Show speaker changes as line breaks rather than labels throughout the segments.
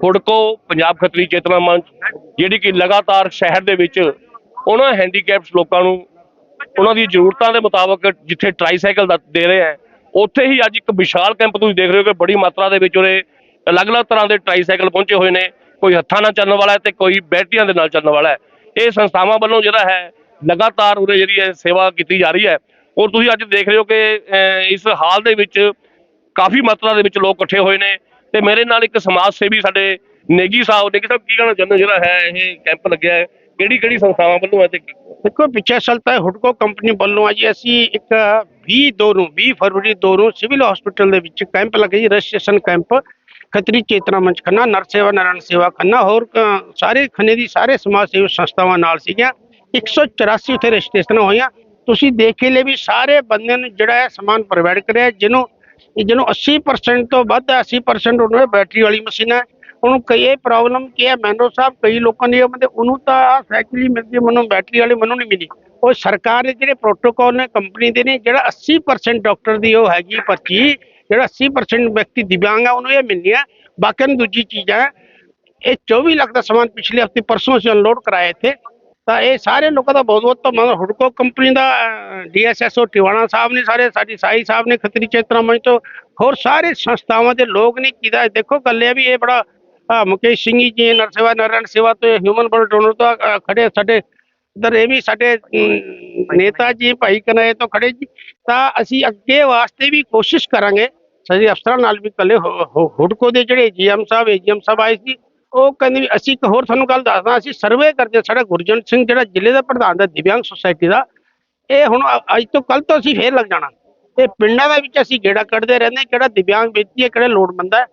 ਫੁੜਕੋ ਪੰਜਾਬ ਖੱਤਰੀ ਚੇਤਨਾ ਮੰਚ ਜਿਹੜੀ ਕਿ ਲਗਾਤਾਰ ਸ਼ਹਿਰ ਦੇ ਵਿੱਚ ਉਹਨਾਂ ਹੈਂਡੀਕੈਪਸ ਲੋਕਾਂ ਨੂੰ ਉਹਨਾਂ ਦੀ ਜ਼ਰੂਰਤਾਂ ਦੇ ਮੁਤਾਬਕ ਜਿੱਥੇ ਟ੍ਰਾਈਸਾਈਕਲ ਦਾ ਦੇ ਰਹੇ ਹੈ ਉੱਥੇ ਹੀ ਅੱਜ ਇੱਕ ਵਿਸ਼ਾਲ ਕੈਂਪ ਤੁਸੀਂ ਦੇਖ ਰਹੇ ਹੋ ਕਿ ਬੜੀ ਮਾਤਰਾ ਦੇ ਵਿੱਚ ਉਹਦੇ ਅਲੱਗ-ਅਲੱਗ ਤਰ੍ਹਾਂ ਦੇ ਟ੍ਰਾਈਸਾਈਕਲ ਪਹੁੰਚੇ ਹੋਏ ਨੇ ਕੋਈ ਹੱਥਾਂ ਨਾਲ ਚੱਲਣ ਵਾਲਾ ਹੈ ਤੇ ਕੋਈ ਬੈਟਰੀਆਂ ਦੇ ਨਾਲ ਚੱਲਣ ਵਾਲਾ ਹੈ। ਇਹ ਸੰਸਥਾਵਾਂ ਵੱਲੋਂ ਜਿਹੜਾ ਹੈ ਲਗਾਤਾਰ ਉਰੇ ਜਿਹੜੀ ਹੈ ਸੇਵਾ ਕੀਤੀ ਜਾ ਰਹੀ ਹੈ। ਔਰ ਤੁਸੀਂ ਅੱਜ ਦੇਖ ਰਹੇ ਹੋ ਕਿ ਅਹ, ਇਸ ਹਾਲ ਦੇ ਵਿੱਚ ਕਾਫੀ ਮਾਤਰਾ ਦੇ ਵਿੱਚ ਲੋਕ ਇਕੱਠੇ ਹੋਏ ਨੇ। ਤੇ ਮੇਰੇ ਨਾਲ ਇੱਕ ਸਮਾਜ ਸੇਵੀ ਸਾਡੇ ਨੇਗੀ ਸਾਹਿਬ ਨੇ ਸਾਹਿਬ ਕੀ ਕਹਿਣਾ ਚਾਹੁੰਦੇ ਜਿਹੜਾ ਹੈ ਇਹ ਕੈਂਪ ਲੱਗਿਆ ਹੈ, ਕਿਹੜੀ ਕਿਹੜੀ ਸੰਸਥਾਵਾਂ ਵੱਲੋਂ ਹੈ ਤੇ
ਦੇਖੋ, ਪਿੱਛੇ ਚਲਤਾ ਹੈ ਹੁਡਕੋ ਕੰਪਨੀ ਵੱਲੋਂ ਅੱਜ ਅਸੀਂ ਇੱਕ 20 ਦੋ ਨੂੰ 20 ਫਰਵਰੀ ਦੋ ਨੂੰ ਸਿਵਲ ਹਸਪੀਟਲ ਦੇ ਵਿੱਚ ਕੈਂਪ ਲੱਗੇ ਜੀ ਰਜਿਸਟ੍ਰੇਸ਼ਨ ਕੈਂਪ ਖਤਰੀ ਚੇਤਨਾ ਮੰਚ ਖੰਨਾ ਨਰ ਸੇਵਾ, ਨਾਰਾਇਣ ਸੇਵਾ ਖੰਨਾ, ਹੋਰ ਸਾਰੇ ਖੰਨੇ ਦੀ ਸਾਰੇ ਸਮਾਜ ਸੇਵੀ ਸੰਸਥਾਵਾਂ ਨਾਲ ਸੀਗੀਆਂ। 184 ਉੱਥੇ ਰਜਿਸਟ੍ਰੇਸ਼ਨ ਹੋਈਆਂ। ਤੁਸੀਂ ਦੇਖ ਹੀ ਲੈ ਵੀ ਸਾਰੇ ਬੰਦਿਆਂ ਨੂੰ ਜਿਹੜਾ ਹੈ ਸਮਾਨ ਪ੍ਰੋਵਾਈਡ ਕਰਿਆ, ਜਿਹਨੂੰ ਜਿਹਨੂੰ 80% ਤੋਂ ਵੱਧ ਹੈ 80% ਉਹਨਾਂ ਬੈਟਰੀ ਵਾਲੀ ਮਸ਼ੀਨਾਂ ਉਹਨੂੰ ਕਈ ਇਹ ਪ੍ਰੋਬਲਮ ਕੀ ਹੈ ਮੈਨੋ ਸਾਹਿਬ, ਕਈ ਲੋਕਾਂ ਨੇ ਮਤਲਬ ਉਹਨੂੰ ਤਾਂ ਸਾਈਕਲ ਹੀ ਮਿਲਦੀ ਮੈਨੂੰ ਬੈਟਰੀ ਵਾਲੀ ਮੈਨੂੰ ਨਹੀਂ ਮਿਲੀ। ਉਹ ਸਰਕਾਰ ਦੇ ਜਿਹੜੇ ਪ੍ਰੋਟੋਕੋਲ ਨੇ ਕੰਪਨੀ ਦੇ ਨੇ, ਜਿਹੜਾ 80% ਡਾਕਟਰ ਦੀ ਉਹ ਹੈਗੀ ਪਰਚੀ, ਜਿਹੜਾ 80% ਵਿਅਕਤੀ ਦਿਵਿਆਂਗ ਹੈ, ਉਹਨੂੰ ਇਹ ਮਿਲਣੀ ਹੈ। ਬਾਕੀ ਨੂੰ ਦੂਜੀ ਚੀਜ਼ ਹੈ, ਇਹ 24 ਲੱਖ ਦਾ ਸਮਾਨ ਪਿਛਲੇ ਹਫ਼ਤੇ ਪਰਸੋਂ ਅਸੀਂ ਅਨਲੋਡ ਕਰਾਇਆ ਇੱਥੇ। ਤਾਂ ਇਹ ਸਾਰੇ ਲੋਕਾਂ ਦਾ ਬਹੁਤ ਬਹੁਤ ਧੰਨਵਾਦ। ਹੁਡਕੋ ਕੰਪਨੀ ਦਾ ਡੀਐਸਐਸਓ ਟਿਵਾਣਾ ਸਾਹਿਬ ਨੇ ਸਾਰੇ ਸਾਡੀ ਸਾਈ ਸਾਹਿਬ ਨੇ ਖੱਤਰੀ ਚੇਤਨਾ ਮੰਚ ਤੋਂ ਹੋਰ ਸਾਰੇ ਸੰਸਥਾਵਾਂ ਦੇ ਲੋਕ ਨੇ ਕੀਤਾ ਦੇਖੋ ਗੱਲ ਇਹ ਆ ਵੀ ਇਹ ਬੜਾ ਮੁਕੇਸ਼ ਸਿੰਘ ਜੀ ਨਰਸੇਵਾ ਨਾਰਾਇਣ ਸੇਵਾ ਤੋਂ ਹਿਊਮਨ ਬਲਡ ਡੋਨਰ ਤੋਂ ਅਹ, ਖੜੇ ਸਾਡੇ ਇਧਰ ਇਹ ਵੀ ਸਾਡੇ ਨੇਤਾ ਜੀ ਭਾਈ ਕਨਾਏ ਤੋਂ ਖੜੇ ਜੀ। ਤਾਂ ਅਸੀਂ ਅੱਗੇ ਵਾਸਤੇ ਵੀ ਕੋਸ਼ਿਸ਼ ਕਰਾਂਗੇ। ਸਾਡੇ ਅਫਸਰਾਂ ਨਾਲ ਵੀ ਕੱਲੇ ਹੁੜਕੋ ਦੇ ਜਿਹੜੇ ਜੀਐਮ ਸਾਹਿਬ ਏਜੀਐਮ ਸਾਹਿਬ ਆਏ ਸੀ ਉਹ ਕਹਿੰਦੇ ਵੀ ਅਸੀਂ ਇੱਕ ਹੋਰ ਤੁਹਾਨੂੰ ਗੱਲ ਦੱਸਦਾ, ਅਸੀਂ ਸਰਵੇ ਕਰਦੇ ਹਾਂ। ਸਾਡਾ ਗੁਰਜਨ ਸਿੰਘ ਜਿਹੜਾ ਜ਼ਿਲ੍ਹੇ ਦਾ ਪ੍ਰਧਾਨ ਦਾ ਦਿਵਿਆਂਗ ਸੁਸਾਇਟੀ ਦਾ, ਇਹ ਹੁਣ ਅੱਜ ਤੋਂ ਕੱਲ ਤੋਂ ਅਸੀਂ ਫੇਰ ਲੱਗ ਜਾਣਾ। ਇਹ ਪਿੰਡਾਂ ਦੇ ਵਿੱਚ ਅਸੀਂ ਗੇੜਾ ਕੱਢਦੇ ਰਹਿੰਦੇ ਕਿਹੜਾ ਦਿਵਿਆਂਗ ਵਿਅਕਤੀ ਹੈ, ਕਿਹੜਾ ਲੋੜਵੰਦ ਹੈ।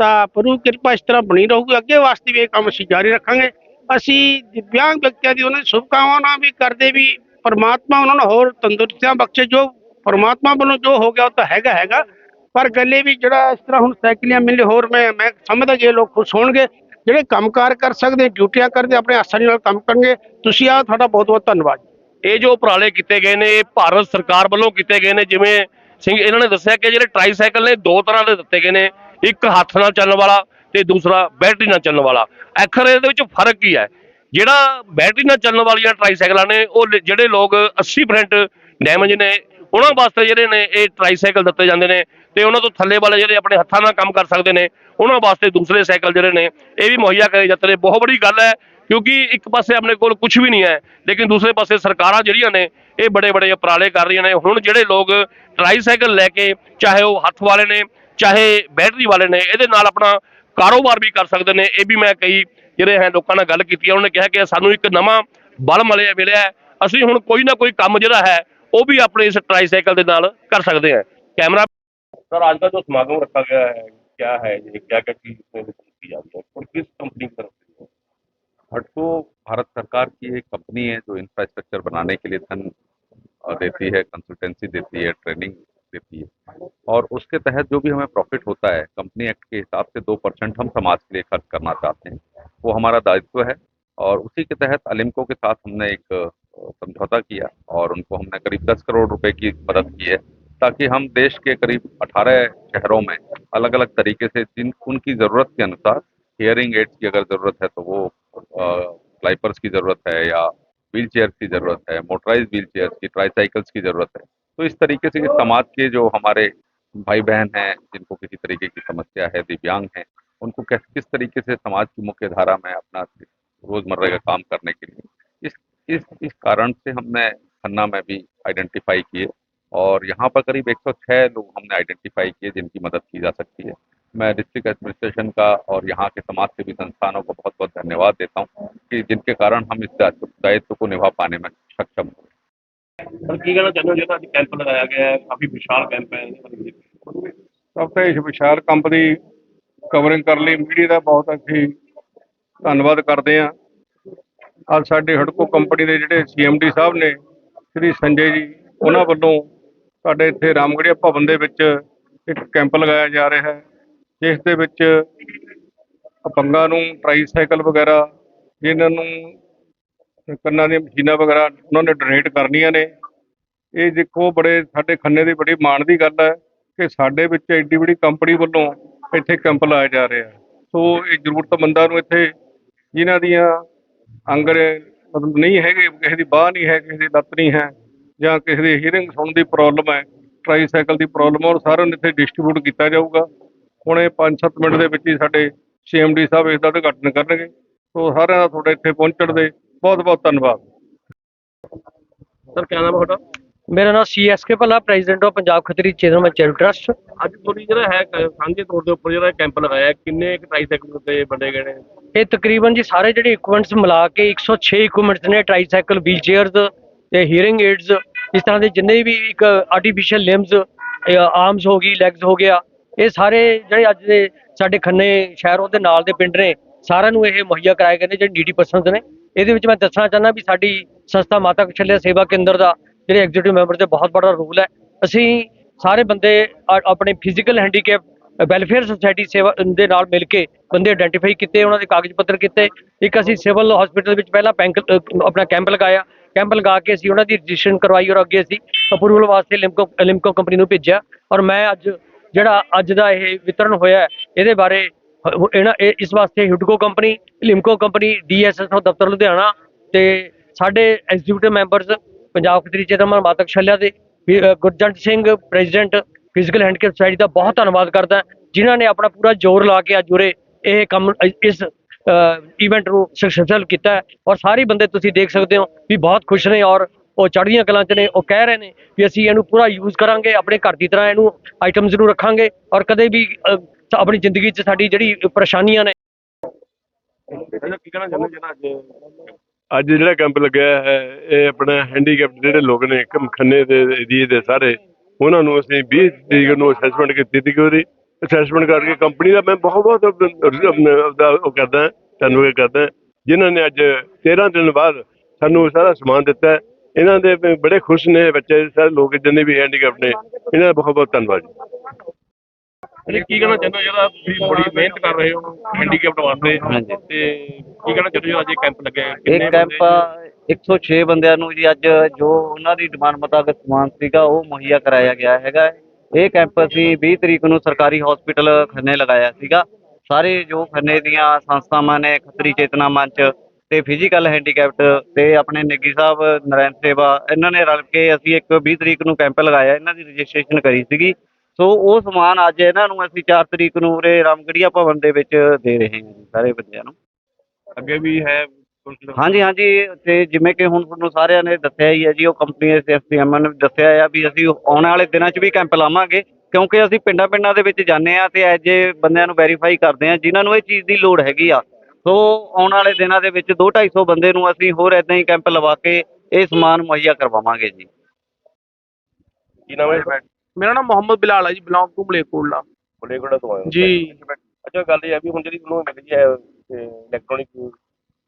ਤਾਂ ਪ੍ਰਭੂ ਕਿਰਪਾ ਇਸ ਤਰ੍ਹਾਂ ਬਣੀ ਰਹੂਗੀ, ਅੱਗੇ ਵਾਸਤੇ ਵੀ ਇਹ ਕੰਮ ਅਸੀਂ ਜਾਰੀ ਰੱਖਾਂਗੇ। ਅਸੀਂ ਦਿਵਿਆਂਗ ਵਿਅਕਤੀਆਂ ਦੀ ਉਹਨਾਂ ਦੀ ਸ਼ੁਭਕਾਮਨਾ ਵੀ ਕਰਦੇ ਵੀ ਪਰਮਾਤਮਾ ਉਹਨਾਂ ਨੂੰ ਹੋਰ ਤੰਦਰੁਸਤੀਆਂ ਬਖਸ਼ੇ, ਜੋ ਪਰਮਾਤਮਾ ਵੱਲੋਂ ਜੋ ਹੋ ਗਿਆ ਉਹ ਤਾਂ ਹੈਗਾ ਹੈਗਾ। ਪਰ ਗੱਲੇ ਵੀ ਜਿਹੜਾ ਇਸ ਤਰ੍ਹਾਂ ਹੁਣ ਸਾਈਕਲੀਆਂ ਮਿਲੇ ਹੋਰ ਮੈਂ ਮੈਂ ਸਮਝਦਾ ਜੇ ਲੋਕ ਖੁਸ਼ ਹੋਣਗੇ ਜਿਹੜੇ ਕੰਮਕਾਰ ਕਰ ਸਕਦੇ, ਡਿਊਟੀਆਂ ਕਰਦੇ, ਆਪਣੇ ਆਸਾਨੀ ਨਾਲ ਕੰਮ ਕਰਨਗੇ। ਤੁਸੀਂ ਆ ਤੁਹਾਡਾ ਬਹੁਤ ਬਹੁਤ ਧੰਨਵਾਦ
ਇਹ ਜੋ ਉਪਰਾਲੇ ਕੀਤੇ ਗਏ ਨੇ, ਇਹ ਭਾਰਤ ਸਰਕਾਰ ਵੱਲੋਂ ਕੀਤੇ ਗਏ ਨੇ, ਜਿਵੇਂ ਸਿੰਘ ਇਹਨਾਂ ਨੇ ਦੱਸਿਆ ਕਿ ਜਿਹੜੇ ਟ੍ਰਾਈਸਾਈਕਲ ਨੇ, ਦੋ ਤਰ੍ਹਾਂ ਦੇ ਦਿੱਤੇ ਗਏ ਨੇ। ਇੱਕ ਹੱਥ ਨਾਲ ਚੱਲਣ ਵਾਲਾ ਤੇ ਦੂਸਰਾ ਬੈਟਰੀ ਨਾਲ ਚੱਲਣ ਵਾਲਾ। ਆਖਰ ਇਹਦੇ ਵਿੱਚ ਫ਼ਰਕ ਕੀ ਹੈ? ਜਿਹੜਾ ਬੈਟਰੀ ਨਾਲ ਚੱਲਣ ਵਾਲੀਆਂ ਟ੍ਰਾਈਸਾਈਕਲਾਂ ਨੇ, ਉਹ ਜਿਹੜੇ ਲੋਕ 80% ਡੈਮੇਜ ਨੇ, ਉਹਨਾਂ ਵਾਸਤੇ ਜਿਹੜੇ ਨੇ, ਇਹ ਟ੍ਰਾਈਸਾਈਕਲ ਦਿੱਤੇ ਜਾਂਦੇ ਨੇ। ਤੇ ਉਹਨਾਂ ਤੋਂ ਥੱਲੇ ਵਾਲੇ ਜਿਹੜੇ ਆਪਣੇ ਹੱਥਾਂ ਨਾਲ ਕੰਮ ਕਰ ਸਕਦੇ ਨੇ, ਉਹਨਾਂ ਵਾਸਤੇ ਦੂਸਰੇ ਸਾਈਕਲ ਜਿਹੜੇ ਨੇ, ਇਹ ਵੀ ਮੁਹੱਈਆ ਕਰੇ ਜਾਂਦੇ ਨੇ ਬਹੁਤ ਬੜੀ ਗੱਲ ਹੈ, ਕਿਉਂਕਿ ਇੱਕ ਪਾਸੇ ਆਪਣੇ ਕੋਲ ਕੁਝ ਵੀ ਨਹੀਂ ਹੈ, ਲੇਕਿਨ ਦੂਸਰੇ ਪਾਸੇ ਸਰਕਾਰਾਂ ਜਿਹੜੀਆਂ ਨੇ, ਇਹ ਬੜੇ ਬੜੇ ਉਪਰਾਲੇ ਕਰ ਰਹੀਆਂ ਨੇ। ਹੁਣ ਜਿਹੜੇ ਲੋਕ ਟ੍ਰਾਈਸਾਈਕਲ ਲੈ ਕੇ, ਚਾਹੇ ਉਹ ਹੱਥ ਵਾਲੇ ਨੇ, ਚਾਹੇ ਬੈਟਰੀ ਵਾਲੇ ਨੇ, ਇਹਦੇ ਨਾਲ ਆਪਣਾ ਕਾਰੋਬਾਰ ਵੀ ਕਰ ਸਕਦੇ ਨੇ। ਇਹ ਵੀ ਮੈਂ ਕਈ ਜਿਹੜੇ ਹੈ ਲੋਕਾਂ ਨਾਲ ਗੱਲ ਕੀਤੀ ਹੈ, ਉਹਨਾਂ ਨੇ ਕਿਹਾ ਕਿ ਸਾਨੂੰ ਇੱਕ ਨਵਾਂ ਬਲ ਮਲਿਆ, ਮਿਲਿਆ ਅਸੀਂ ਹੁਣ ਕੋਈ ਨਾ ਕੋਈ ਕੰਮ ਜਿਹੜਾ ਹੈ, ਉਹ ਵੀ ਆਪਣੇ ਇਸ ਟ੍ਰਾਈਸਾਈਕਲ ਦੇ ਨਾਲ ਕਰ ਸਕਦੇ ਹਾਂ। ਕੈਮਰਾ सर, आज का जो समागम रखा गया है, क्या है ये? क्या क्या चीज़ इसमें की जाती है? और किस कंपनी की तरफ़ से?
हटको भारत सरकार की एक कंपनी है जो इंफ्रास्ट्रक्चर बनाने के लिए धन देती है कंसल्टेंसी देती है ट्रेनिंग देती है। और उसके तहत जो भी हमें प्रॉफिट होता है कंपनी एक्ट के हिसाब से दो परसेंट हम समाज के लिए खर्च करना चाहते हैं। वो हमारा दायित्व है और उसी के तहत अलिमको के साथ हमने एक समझौता किया और उनको हमने करीब दस करोड़ रुपए की मदद की है। ताकि हम देश के करीब 18 शहरों में अलग अलग तरीके से जिन, उनकी ज़रूरत के अनुसार हियरिंग एड्स की अगर ज़रूरत है तो वो स्लाइपर्स की ज़रूरत है या व्हील चेयर्स की ज़रूरत है मोटराइज व्हील चेयर्स की ट्राईसाइकिल्स की ज़रूरत है। तो इस तरीके से समाज के जो हमारे भाई बहन हैं, जिनको किसी तरीके की समस्या है, दिव्यांग हैं, उनको किस किस तरीके से समाज की मुख्य धारा में अपना रोज़मर्रा का काम करने के लिए, इस इस इस कारण से हमने खन्ना में भी आइडेंटिफाई किए। और यहाँ पर करीब 106 लोग हमने आइडेंटिफाई किए जिनकी मदद की जा सकती है मैं डिस्ट्रिक्ट एडमिनिस्ट्रेशन का और यहाँ के समाज सेवी संस्थानों को बहुत बहुत धन्यवाद देता हूँ कि जिनके कारण हम इस दायित्व दायित्व को निभा पाने में सक्षम हुए
सर की कहना चाहते हो ਜਿਹੜਾ ਅੱਜ ਕੈਂਪ ਲਗਾਇਆ ਗਿਆ ਹੈ ਕਾਫੀ ਵਿਸ਼ਾਲ ਕੈਂਪ ਹੈ ਇਹਦੇ ਬਾਰੇ ਵੀ
ਸਭ ਤੋਂ ਇਸ ਵਿਸ਼ਾਲ ਕੰਪ ਦੀ ਕਵਰਿੰਗ ਕਰਨ ਲਈ ਮੀਡੀਆ ਦਾ ਬਹੁਤ ਅਸੀਂ ਧੰਨਵਾਦ ਕਰਦੇ ਹਾਂ ਅੱਜ ਸਾਡੇ ਹੜਕੋ ਕੰਪਨੀ ਦੇ ਜਿਹੜੇ ਸੀਐਮਡੀ ਸਾਹਿਬ ਨੇ ਸ੍ਰੀ ਸੰਜੇ ਜੀ ਉਹਨਾਂ ਵੱਲੋਂ ਸਾਡੇ ਇੱਥੇ ਰਾਮਗੜੀਆ ਭਵਨ ਦੇ ਵਿੱਚ ਇੱਕ ਕੈਂਪ ਲਗਾਇਆ ਜਾ ਰਿਹਾ ਹੈ, ਜਿਸ ਦੇ ਵਿੱਚ ਅਪੰਗਾਂ ਨੂੰ ਟ੍ਰਾਈਸਾਈਕਲ ਵਗੈਰਾ, ਜਿਨ੍ਹਾਂ ਨੂੰ ਕੰਨਾਂ ਦੀਆਂ ਮਸ਼ੀਨਾਂ ਵਗੈਰਾ, ਉਹਨਾਂ ਨੇ ਡੋਨੇਟ ਕਰਨੀਆਂ ਨੇ। ਇਹ ਦੇਖੋ, ਬੜੇ ਸਾਡੇ ਖੰਨੇ ਦੀ ਬੜੀ ਮਾਣ ਦੀ ਗੱਲ ਹੈ ਕਿ ਸਾਡੇ ਵਿੱਚ ਐਡੀ ਵੱਡੀ ਕੰਪਨੀ ਵੱਲੋਂ ਇੱਥੇ ਕੈਂਪ ਲਾਇਆ ਜਾ ਰਿਹਾ ਸੋ ਇਹ ਜ਼ਰੂਰਤਮੰਦਾਂ ਨੂੰ ਇੱਥੇ ਜਿਨ੍ਹਾਂ ਦੀਆਂ ਅੰਗਰ ਮਤਲਬ ਨਹੀਂ ਹੈਗੇ, ਕਿਸੇ ਦੀ ਬਾਹ ਨਹੀਂ ਹੈ, ਕਿਸੇ ਦੀ ਲੱਤ ਨਹੀਂ ਹੈ ਜਾਂ ਕਿਸੇ ਦੀ ਹੀਅਰਿੰਗ ਸੁਣਨ ਦੀ ਪ੍ਰੋਬਲਮ ਹੈ ਟ੍ਰਾਈਸਾਈਕਲ ਦੀ ਪ੍ਰੋਬਲਮ ਹੈ ਉਹ ਸਾਰਿਆਂ ਨੂੰ ਇੱਥੇ ਡਿਸਟ੍ਰੀਬਿਊਟ ਕੀਤਾ ਜਾਊਗਾ। ਹੁਣ ਇਹ 5-7 ਮਿੰਟ ਦੇ ਵਿੱਚ ਹੀ ਸਾਡੇ ਸੀਐਮਡੀ ਸਾਹਿਬ ਇਸ ਦਾ ਉਦਘਾਟਨ ਕਰਨਗੇ। ਸੋ ਸਾਰਿਆਂ ਦਾ ਤੁਹਾਡੇ ਇੱਥੇ ਪਹੁੰਚਣ ਦੇ ਬਹੁਤ ਬਹੁਤ ਧੰਨਵਾਦ।
ਸਰ ਕਿਆ ਨਾਮ ਹੈ ਤੁਹਾਡਾ?
ਮੇਰਾ ਨਾਮ C S K Bhalla president of Punjab Khatri chairman charity trust
ਅੱਜ ਤੁਹਾਡੀ ਜਿਹੜਾ ਹੈ ਕ- ਸਾਂਝੇ ਤੌਰ ਦੇ ਉੱਪਰ ਜਿਹੜਾ ਕੈਂਪ ਲਗਾਇਆ ਕਿੰਨੇ ਟ੍ਰਾਈਸਾਈਕਲ ਤੇ ਵੰਡੇ ਗਏ ਨੇ?
ਇਹ ਤਕਰੀਬਨ ਜੀ ਸਾਰੇ ਜਿਹੜੇ ਇਕਵਿਪਮੈਂਟਸ ਮਿਲਾ ਕੇ 106 ਇਕਵਿਪਮੈਂਟਸ ਨੇ ਟ੍ਰਾਈਸਾਈਕਲ ਵੀਲ ਚੇਅਰਸ ਤੇ ਹੀਅਰਿੰਗ ਏਡਸ ਇਸ ਤਰ੍ਹਾਂ ਦੇ ਜਿੰਨੇ ਵੀ ਇੱਕ ਆਰਟੀਫੀਸ਼ੀਅਲ ਲਿੰਬਸ ਆਰਮਸ ਹੋ ਗਈ ਲੈਗਸ ਹੋ ਗਿਆ, ਇਹ ਸਾਰੇ ਜਿਹੜੇ ਅੱਜ ਦੇ ਸਾਡੇ ਖੰਨੇ ਸ਼ਹਿਰ ਉਹਦੇ ਨਾਲ ਦੇ ਪਿੰਡ ਨੇ, ਸਾਰਿਆਂ ਨੂੰ ਇਹ ਮੁਹੱਈਆ ਕਰਾਏ ਗਏ ਨੇ, ਜਿਹੜੇ ਨੀਡੀ ਪਰਸਨਸ ਨੇ। ਇਹਦੇ ਵਿੱਚ ਮੈਂ ਦੱਸਣਾ ਚਾਹੁੰਦਾ ਵੀ ਸਾਡੀ ਸੰਸਥਾ ਮਾਤਾ ਕਸ਼ਲਿਆ ਸੇਵਾ ਕੇਂਦਰ ਦਾ ਜਿਹੜੇ ਐਗਜ਼ੀਕਿਊਟਿਵ ਮੈਂਬਰ ਦੇ ਬਹੁਤ ਬੜਾ ਰੋਲ ਹੈ। ਅਸੀਂ ਸਾਰੇ ਬੰਦੇ ਆਪਣੇ ਫਿਜ਼ੀਕਲ ਹੈਂਡੀਕੈਪ ਵੈਲਫੇਅਰ ਸੁਸਾਇਟੀ ਸੇਵਾ ਦੇ ਨਾਲ ਮਿਲ ਕੇ ਬੰਦੇ ਆਇਡੈਂਟੀਫਾਈ ਕੀਤੇ, ਉਹਨਾਂ ਦੇ ਕਾਗਜ਼ ਪੱਤਰ ਕੀਤੇ। ਇੱਕ ਅਸੀਂ ਸਿਵਲ ਹਸਪੀਟਲ ਵਿੱਚ ਪਹਿਲਾਂ ਪੈਂਕ ਆਪਣਾ ਕੈਂਪ ਲਗਾਇਆ। ਕੈਂਪ ਲਗਾ ਕੇ ਅਸੀਂ ਉਹਨਾਂ ਦੀ ਰਜਿਸਟ੍ਰੇਸ਼ਨ ਕਰਵਾਈ ਔਰ ਅੱਗੇ ਅਸੀਂ ਅਪਰੂਵਲ ਵਾਸਤੇ ਲਿਮਕੋ ਲਿਮਕੋ ਕੰਪਨੀ ਨੂੰ ਭੇਜਿਆ। ਔਰ ਮੈਂ ਅੱਜ ਜਿਹੜਾ ਅੱਜ ਦਾ ਇਹ ਵਿਤਰਨ ਹੋਇਆ ਇਹਦੇ ਬਾਰੇ ਇਹਨਾਂ, ਇਹ- ਇਸ ਵਾਸਤੇ ਹਿਡਕੋ ਕੰਪਨੀ ਲਿਮਕੋ ਕੰਪਨੀ ਡੀਐਸਐਸ ਦਫ਼ਤਰ ਲੁਧਿਆਣਾ ਤੇ ਸਾਡੇ executive members Punjab Khatri chairman ਮਾਤਕ ਸ਼ਲਿਆ ਦੇ Gurjant Singh president physical handicap society ਦਾ ਬਹੁਤ ਧੰਨਵਾਦ ਕਰਦਾ ਜਿਨ੍ਹਾਂ ਨੇ ਆਪਣਾ ਪੂਰਾ ਜ਼ੋਰ ਲਾ ਕੇ ਅੱਜ ਉਰੇ ਇਹ ਕੰਮ, ਇਸ ਇਵੈਂਟ ਨੂੰ ਸਕਸੈਸਫੁਲ ਕੀਤਾ ਹੈ ਔਰ ਸਾਰੇ ਬੰਦੇ ਤੁਸੀਂ ਦੇਖ ਸਕਦੇ ਹੋ ਵੀ ਬਹੁਤ ਖੁਸ਼ ਨੇ ਔਰ ਉਹ ਚੜ੍ਹਦੀਆਂ ਕਲਾਂ 'ਚ ਨੇ, ਉਹ ਕਹਿ ਰਹੇ ਨੇ ਵੀ ਅਸੀਂ ਇਹਨੂੰ ਪੂਰਾ ਯੂਜ਼ ਕਰਾਂਗੇ, ਆਪਣੇ ਘਰ ਦੀ ਤਰ੍ਹਾਂ ਇਹਨੂੰ ਆਈਟਮਸ ਨੂੰ ਰੱਖਾਂਗੇ ਔਰ ਕਦੇ ਵੀ ਆਪਣੀ ਜ਼ਿੰਦਗੀ 'ਚ ਸਾਡੀ ਜਿਹੜੀ ਪਰੇਸ਼ਾਨੀਆਂ ਨੇ।
ਕਹਿਣਾ ਚਾਹੁੰਦੇ ਅੱਜ
ਜਿਹੜਾ ਕੈਂਪ ਲੱਗਿਆ ਹੈ, ਇਹ ਆਪਣਾ ਹੈਂਡੀਕੈਪ ਜਿਹੜੇ ਲੋਕ ਨੇ ਖੰਨੇ ਦੇ ਏਰੀਏ ਦੇ ਸਾਰੇ, ਉਹਨਾਂ ਨੂੰ ਅਸੀਂ 20 ਤਰੀਕ ਨੂੰ ਅਸੈਸਮੈਂਟ ਕੀਤੀ ਸੀ ਉਹਦੀ ਅਸੈਸਮੈਂਟ ਕਰਕੇ ਕੰਪਨੀ ਦਾ ਮੈਂ ਬਹੁਤ ਬਹੁਤ ਉਹ ਕਰਦਾ ਧੰਨਵਾਦ ਕਰਦਾ ਜਿਨ੍ਹਾਂ ਨੇ ਅੱਜ 13 ਦਿਨ ਬਾਅਦ ਸਾਨੂੰ ਸਾਰਾ ਸਮਾਨ ਦਿੱਤਾ। ਇਹਨਾਂ ਦੇ ਬੜੇ ਖੁਸ਼ ਨੇ ਬੱਚੇ ਸਾਰੇ ਲੋਕ ਜਿੰਨੇ ਵੀ ਹੈਂਡੀਕੈਪ ਨੇ ਇਹਨਾਂ ਦਾ ਬਹੁਤ ਬਹੁਤ ਧੰਨਵਾਦ ਜੀ
ਇਹ ਕੀ ਕਹਿਣਾ ਚਾਹੁੰਦੇ ਹੋ ਜਿਹੜਾ ਤੁਸੀਂ ਬੜੀ ਮਿਹਨਤ ਕਰ ਰਹੇ ਹੋ ਹੈਂਡੀਕੈਪਟ ਵਾਸਤੇ
ਹਾਂਜੀ।
ਤੇ ਕੀ ਕਹਿਣਾ ਚਾਹੁੰਦੇ ਹੋ ਅੱਜ ਇਹ ਕੈਂਪ ਲੱਗਿਆ ਹੈ?
ਇਹ ਕੈਂਪ
ਬੰਦੇ?
106 ਬੰਦਿਆਂ ਨੂੰ ਜੀ ਅੱਜ ਜੋ ਉਹਨਾਂ ਦੀ ਡਿਮਾਂਡ ਮੁਤਾਬਕ ਸਮਾਨ ਸੀਗਾ ਉਹ ਮੁਹੱਈਆ ਕਰਾਇਆ ਗਿਆ ਹੈਗਾ ਹੈ। ਇਹ ਕੈਂਪ ਅਸੀਂ 20 ਤਰੀਕ ਨੂੰ ਸਰਕਾਰੀ ਹਸਪੀਟਲ ਖੰਨੇ ਲਗਾਇਆ ਸੀਗਾ। ਸਾਰੇ ਜੋ ਖੰਨੇ ਦੀਆਂ ਸੰਸਥਾਵਾਂ ਨੇ, ਖੱਤਰੀ ਚੇਤਨਾ ਮੰਚ ਤੇ ਫਿਜ਼ੀਕਲ ਹੈਂਡੀਕੈਪਟ ਤੇ ਆਪਣੇ ਨਿੱਗੀ ਸਾਹਿਬ, ਨਰੈਣ ਸੇਵਾ, ਇਹਨਾਂ ਨੇ ਰਲ ਕੇ ਅਸੀਂ ਇੱਕ 20 ਤਰੀਕ ਨੂੰ ਕੈਂਪ ਲਗਾਇਆ, ਇਹਨਾਂ ਦੀ ਰਜਿਸਟ੍ਰੇਸ਼ਨ ਕਰੀ ਸੀਗੀ। ਸੋ ਉਹ ਸਮਾਨ ਅੱਜ ਇਹਨਾਂ ਨੂੰ ਅਸੀਂ 4 ਤਰੀਕ ਨੂੰ ਉਰੇ ਰਾਮਗੜੀਆ ਭਵਨ ਦੇ ਵਿੱਚ ਦੇ ਰਹੇ ਹਾਂ ਸਾਰੇ ਬੰਦਿਆਂ ਨੂੰ।
ਅੱਗੇ ਵੀ ਹੈ
ਹਾਂਜੀ ਹਾਂਜੀ ਤੇ ਜਿਵੇਂ ਕਿ ਹੁਣ ਤੁਹਾਨੂੰ ਸਾਰਿਆਂ ਨੇ ਦੱਸਿਆ ਹੀ ਹੈ ਜੀ ਉਹ ਕੰਪਨੀ ਦੇ ਐਫਸੀਐਮ ਨੇ ਦੱਸਿਆ ਆ ਵੀ ਅਸੀਂ ਆਉਣ ਵਾਲੇ ਦਿਨਾਂ 'ਚ ਵੀ ਕੈਂਪ ਲਾਵਾਂਗੇ ਕਿਉਂਕਿ ਅਸੀਂ ਪਿੰਡਾਂ ਪਿੰਡਾਂ ਦੇ ਵਿੱਚ ਜਾਂਦੇ ਆ ਤੇ ਐਜੇ ਬੰਦਿਆਂ ਨੂੰ ਵੈਰੀਫਾਈ ਕਰਦੇ ਆ ਜਿਨ੍ਹਾਂ ਨੂੰ ਇਹ ਚੀਜ਼ ਦੀ ਲੋੜ ਹੈਗੀ ਆ ਸੋ ਆਉਣ ਵਾਲੇ ਦਿਨਾਂ ਦੇ ਵਿੱਚ 2-250 ਬੰਦੇ ਨੂੰ ਅਸੀਂ ਹੋਰ ਇਦਾਂ ਹੀ ਕੈਂਪ ਲਵਾ ਕੇ ਇਹ ਸਮਾਨ ਮੁਹੱਈਆ ਕਰਵਾਵਾਂਗੇ ਜੀ।
ਕੀ ਨਾਮ ਹੈ
ਮੇਰਾ ਨਾਮ ਮੁਹੰਮਦ ਬਿਲਾਲ ਹੈ ਜੀ ਬਿਲੋਂਗ ਟੂ ਮਲੇਕੋਟਲਾ।
ਬੁਲੇਗੜਾ ਤੋਂ ਹੋ।
ਜੀ।
ਅੱਛਾ ਗੱਲ ਇਹ ਹੈ ਵੀ ਹੁਣ ਜਿਹੜੀ ਤੁਹਾਨੂੰ ਮਿਲੀ ਹੈ ਇਲੈਕਟ੍ਰੋਨਿਕ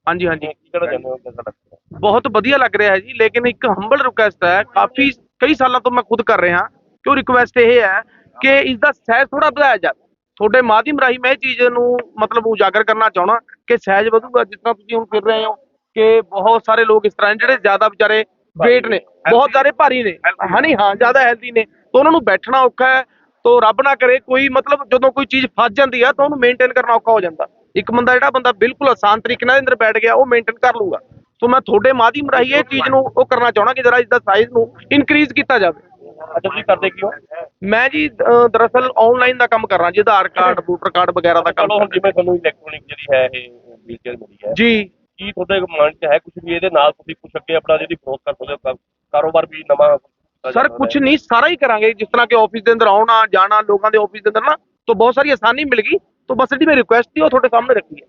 ਹਾਂਜੀ ਹਾਂਜੀ।
ਕੀ ਕਹਿਣਾ ਚਾਹੁੰਦੇ ਹੋ ਦਾ
ਬਹੁਤ ਵਧੀਆ ਲੱਗ ਰਿਹਾ ਹੈ ਜੀ ਲੇਕਿਨ ਇੱਕ ਹੰਬਲ ਰਿਕੁਐਸਟ ਹੈ। ਕਾਫੀ ਕਈ ਸਾਲਾਂ ਤੋਂ ਮੈਂ ਖੁਦ ਕਰ ਰਿਹਾ ਕਿ ਉਹ ਰਿਕੁਐਸਟ ਇਹ ਹੈ ਕਿ ਇਸ ਦਾ ਸਹਿਜ ਥੋੜਾ ਵਧਾਇਆ ਜਾਵੇ। ਤੁਹਾਡੇ ਮਾਧਿਅਮ ਰਾਹੀਂ ਮੈਂ ਇਹ ਚੀਜ਼ ਨੂੰ ਮਤਲਬ ਉਜਾਗਰ ਕਰਨਾ ਚਾਹਣਾ ਕਿ ਸਹਿਜ ਵਧੂਗਾ ਜਿਸ ਤਰ੍ਹਾਂ ਤੁਸੀਂ ਹੁਣ ਫਿਰ ਰਹੇ ਹੋ ਕਿ ਬਹੁਤ ਸਾਰੇ ਲੋਕ ਇਸ ਤਰ੍ਹਾਂ ਨੇ ਜਿਹੜੇ ਜ਼ਿਆਦਾ ਵਿਚਾਰੇ ਵੇਟ ਨੇ ਬਹੁਤ ਜ਼ਿਆਦਾ ਭਾਰੀ ਨੇ। ਹਨੀ ਹਾਂ ਜ਼ਿਆਦਾ ਹੈਲਦੀ ਨੇ। ਤਾਂ ਉਹਨਾਂ ਨੂੰ ਬੈਠਣਾ ਔਖਾ ਹੈ ਤਾਂ ਰੱਬ ਨਾ ਕਰੇ ਕੋਈ ਮਤਲਬ ਜਦੋਂ ਕੋਈ ਚੀਜ਼ ਫਸ ਜਾਂਦੀ ਆ ਤਾਂ ਉਹਨੂੰ ਮੇਨਟੇਨ ਕਰਨਾ ਔਖਾ ਹੋ ਜਾਂਦਾ। ਇੱਕ ਬੰਦਾ ਜਿਹੜਾ ਬੰਦਾ ਬਿਲਕੁਲ ਆਸਾਨ ਤਰੀਕੇ ਨਾਲ ਅੰਦਰ ਬੈਠ ਗਿਆ ਉਹ ਮੇਨਟੇਨ ਕਰ ਲੂਗਾ ਸੋ ਮੈਂ ਤੁਹਾਡੇ ਮਾਧਿਅਮ ਰਾਹੀਂ ਇਹ ਚੀਜ਼ ਨੂੰ ਉਹ ਕਰਨਾ ਚਾਹਣਾ ਕਿ ਜਰਾ ਇਸ ਦਾ ਸਾਈਜ਼ ਨੂੰ ਇਨਕਰੀਜ਼ ਕੀਤਾ ਜਾਵੇ।
ਅੱਛਾ ਤੁਸੀਂ ਕਰਦੇ ਕੀ ਹੋ
ਮੈਂ ਜੀ ਦਰਅਸਲ ਆਨਲਾਈਨ ਦਾ ਕੰਮ ਕਰ ਰਿਹਾ ਜੀ ਆਧਾਰ ਕਾਰਡ ਵੋਟਰ ਕਾਰਡ ਵਗੈਰਾ ਦਾ ਕੰਮ
ਚਲੋ ਹੁਣ
ਕਰ
ਜਿਵੇਂ ਤੁਹਾਨੂੰ ਇਲੈਕਟ੍ਰੋਨਿਕ ਜਿਹੜੀ ਹੈ ਇਹ ਵੀਲਚੇਅਰ ਮਿਲੀ ਹੈ।
ਜੀ।
ਕੀ ਤੁਹਾਡੇ ਮਨ 'ਚ ਹੈ ਕੁਝ ਵੀ? ਇਹਦੇ ਨਾਲ ਤੁਸੀਂ ਕੁਝ ਅੱਗੇ ਆਪਣਾ ਜਿਹੜੀ ਗਰੋਥ ਕਰ ਸਕਦੇ ਹੋ ਕਾਰੋਬਾਰ ਵੀ ਨਵਾਂ
ਸਰ ਕੁਝ ਨਹੀਂ ਸਾਰਾ ਹੀ ਕਰਾਂਗੇ। ਜਿਸ ਤਰ੍ਹਾਂ ਕਿ ਆਫਿਸ ਦੇ ਅੰਦਰ ਆਉਣਾ ਜਾਣਾ ਲੋਕਾਂ ਦੇ ਆਫਿਸ ਦੇ ਅੰਦਰ ਨਾ ਤਾਂ ਬਹੁਤ ਸਾਰੀ ਆਸਾਨੀ ਮਿਲ ਗਈ। ਤਾਂ ਬਸ ਜਿਹੜੀ ਮੇਰੀ ਰਿਕੁਐਸਟ ਸੀ ਉਹ ਤੁਹਾਡੇ ਸਾਹਮਣੇ ਰੱਖੀ ਹੈ।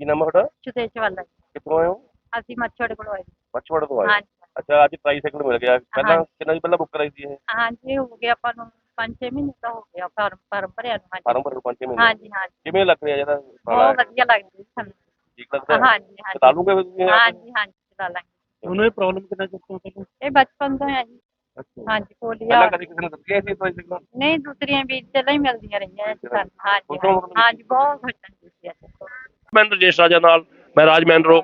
ਕੀ ਨਾਮ ਹੈ ਤੁਹਾਡਾ?
ਸੁਦੇਸ਼ ਵਾਲਾ ਜੀ।
ਕਿੱਥੋਂ ਆਏ ਹੋ?
ਅਸੀਂ ਮੱਛੜ ਕੋਲ ਆਏ ਜੀ।
ਮੱਛਵਾੜ ਤੋਂ ਆਏ ਹੋ।
ਹਾਂਜੀ।
ਅੱਛਾ ਅੱਜ ਟ੍ਰਾਈਸਾਈਕਲ ਮਿਲ ਗਿਆ। ਪਹਿਲਾਂ
ਹਾਂਜੀ।
ਕਿੰਨਾ ਦੀ ਪਹਿਲਾਂ ਬੁੱਕ ਕਰਾਈ ਸੀ ਇਹ?
ਹਾਂਜੀ ਹੋ ਗਿਆ ਆਪਾਂ ਨੂੰ 5-6 ਮਹੀਨੇ ਤਾਂ ਹੋ ਗਿਆ ਫਾਰਮ ਫਾਰਮ ਭਰਿਆ ਨੂੰ
ਫਾਰਮ
ਹਾਂਜੀ
ਭਰਨ ਪੰਜ ਛੇ ਮਹੀਨੇ।
ਹਾਂਜੀ ਹਾਂਜੀ।
ਕਿਵੇਂ ਲੱਗ ਰਿਹਾ ਜਿਹੜਾ
ਬਹੁਤ ਵਧੀਆ ਲੱਗਦਾ ਜੀ ਸਾਨੂੰ।
ਠੀਕ ਲੱਗਦਾ ਹੈ?
ਹਾਂਜੀ ਹਾਂਜੀ।
ਚਲਾ ਲੂਗੇ ਫਿਰ ਤੁਸੀਂ ਇਹ?
ਹਾਂਜੀ ਹਾਂਜੀ ਚਲਾ ਲਾਂਗੇ।
ਉਹਨੂੰ ਇਹ ਪ੍ਰੋਬਲਮ ਕਿੰਨਾ ਚਿਰ ਤੋਂ
ਇਹ ਬਚਪਨ ਤੋਂ ਹੈ ਜੀ। ਹਾਂਜੀ ਪੋਲੀਆ
ਪਹਿਲਾਂ ਕਦੀ ਕਿਸੇ ਨੇ ਦੱਸਿਆ ਸੀ ਟ੍ਰਾਈਸਾਈਕਲ
ਨਹੀਂ ਦੂਸਰੀਆਂ ਵੀ ਪਹਿਲਾਂ ਹੀ ਮਿਲਦੀਆਂ ਰਹੀਆਂ ਜੀ ਸਾਨੂੰ ਹਾਂਜੀ ਹਾਂਜੀ, ਬਹੁਤ ਖੁਸ਼ ਹਾਂ ਜੀ ਅਸੀਂ।
ਮੈਂ ਰਜੇਸ਼ ਰਾਜਾ ਨਾਲ ਮੈਂ ਰਾਜ ਮਹਿੰਦਰੋ